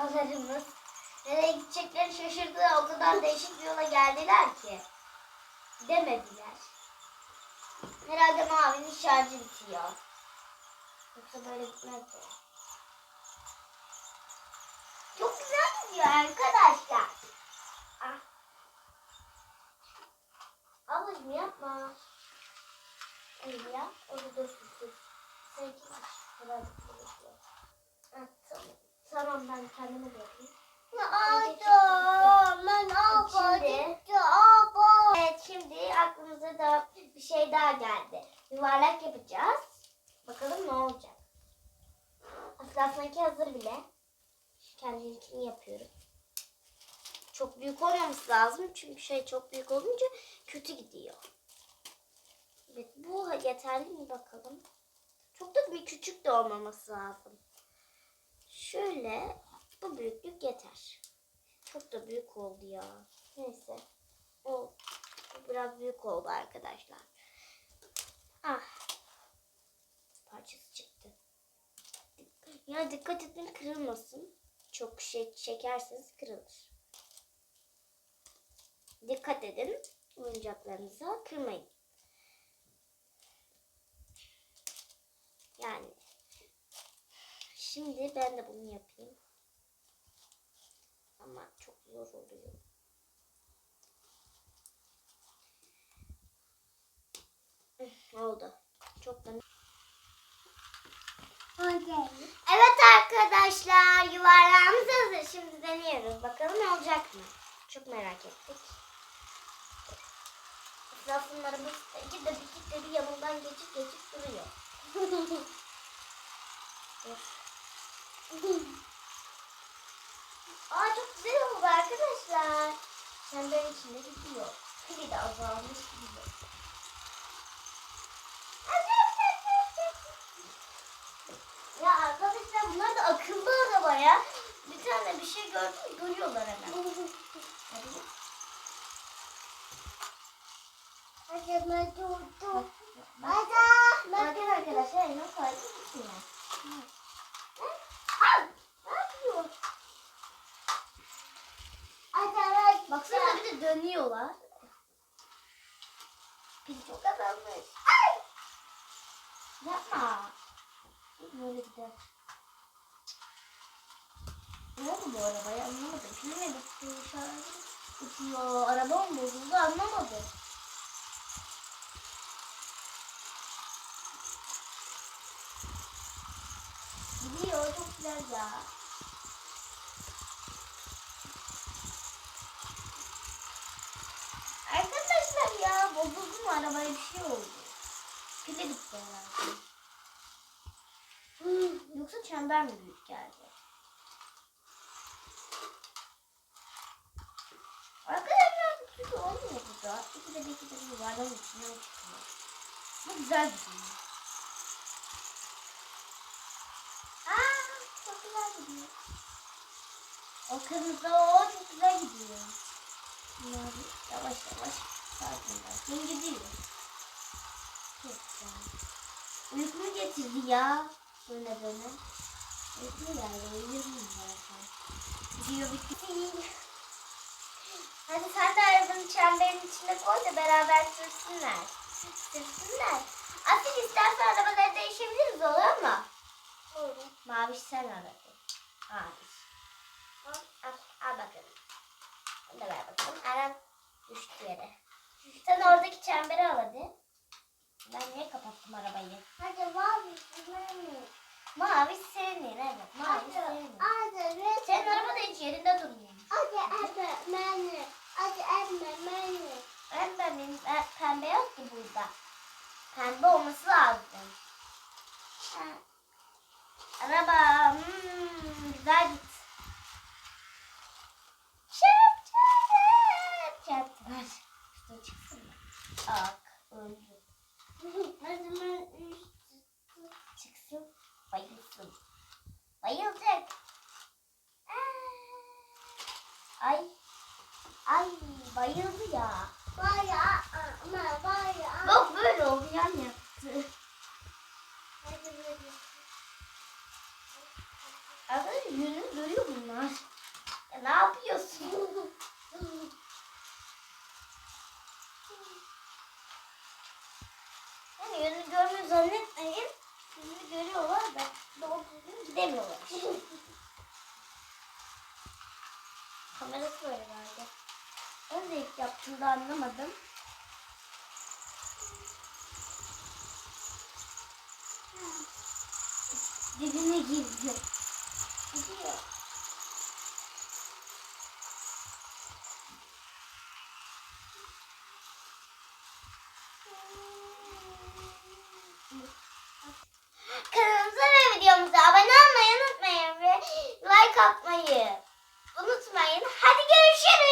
arabalarımız. Nereye gideceklerini şaşırdı. O kadar değişik bir yola geldiler ki. Demediler. Herhalde mavinin şarjı bitiyor. Yoksa böyle gitmez de. Çok güzel gidiyor arkadaşlar. Ah. Ablacığım yapma. Öyle yap. Onu da süsür. Sen kim aç? Kadar bekliyor. Ah, tamam. Tamam ben kendime de yapayım. Şimdi, evet şimdi aklımıza da bir şey daha geldi. Yuvarlak yapacağız. Bakalım ne olacak. Aslında sanki hazır bile. Kendiminkini yapıyorum. Çok büyük olmaması lazım. Çünkü şey çok büyük olunca kötü gidiyor. Evet bu yeterli mi bakalım. Çok da bir küçük de olmaması lazım. Şöyle bu büyüklük yeter. Çok da büyük oldu ya. Neyse. O biraz büyük oldu arkadaşlar. Ah. Parçası çıktı. Ya dikkat edin kırılmasın. Çok şey çekerseniz kırılır. Dikkat edin oyuncaklarınıza kırmayın. Yani şimdi ben de bunu yapayım. Ama çok zor oluyor. Oldu. Çok da Evet arkadaşlar yuvarlağımız hazır. Şimdi deniyoruz. Bakalım olacak mı? Çok merak ettik. Etraflarımız iki de bir yanından geçip geçip duruyor. Aa çok güzel oldu arkadaşlar. Çemberin içinde gidiyor. Pili de azalmış gibi. Ya arkadaşlar bunlar da akıllı araba ya. Bir tane bir şey gördüm duruyorlar hemen. Hadi. Bakın arkadaşlar elime koydum içine. Al! Ne yapıyor? Baksana bir de dönüyorlar. Pil Ay! Yapma. Böyle gider. Ne oldu bu arabaya anlamadım. Bitti? Şarjı bitiyor. Araba mı bozuldu anlamadım. Gidiyor çok güzel ya. Arkadaşlar ya arabaya bir şey oldu. Pili bitti herhalde. Hmm, Yoksa çember mi büyük geldi? Arkadaşlar bu türlü olmuyor burada. İki de bir iki de bir yuvarlan içine çıkıyor. Bu güzel bir şey. Aa, çok güzel gidiyor. O kırmızı o çok güzel gidiyor. Yavaş yavaş sakin gidiyor. Uykumu getirdi ya. Böyle böyle. Uykum geldi. Uyuyorum zaten. Gidiyor bitti. Hadi sen de arabanın çemberin içine koy da beraber sürsünler. Sürsünler. Asil istersen arabaları değişebiliriz olur mu? Olur. Maviş sen aradın. Maviş. Al, al bakalım. Bunu da ver bakalım. Aran düştü yere. Sen oradaki çemberi al hadi. Ben niye kapattım arabayı? Hadi mavi benim. Mavi senin evet. Mavi Hadi, senin. hadi red. Senin araba da hiç yerinde durmuyor. Hadi emme benim. Hadi emme benim. Ben ben benim ben- pembe yok ki burada. Pembe olması lazım. Ha. Araba hmm, güzel git. Çıksın bayılsın. Bayılacak. Yani yönünü görmüyor zannetmeyin. Yönünü görüyorlar da doğru düzgün gidemiyorlar. Kamerası böyle galiba. Ben de ilk yaptığımda anlamadım. Dibine girdi. Gidiyor. atmayı unutmayın. Hadi görüşürüz.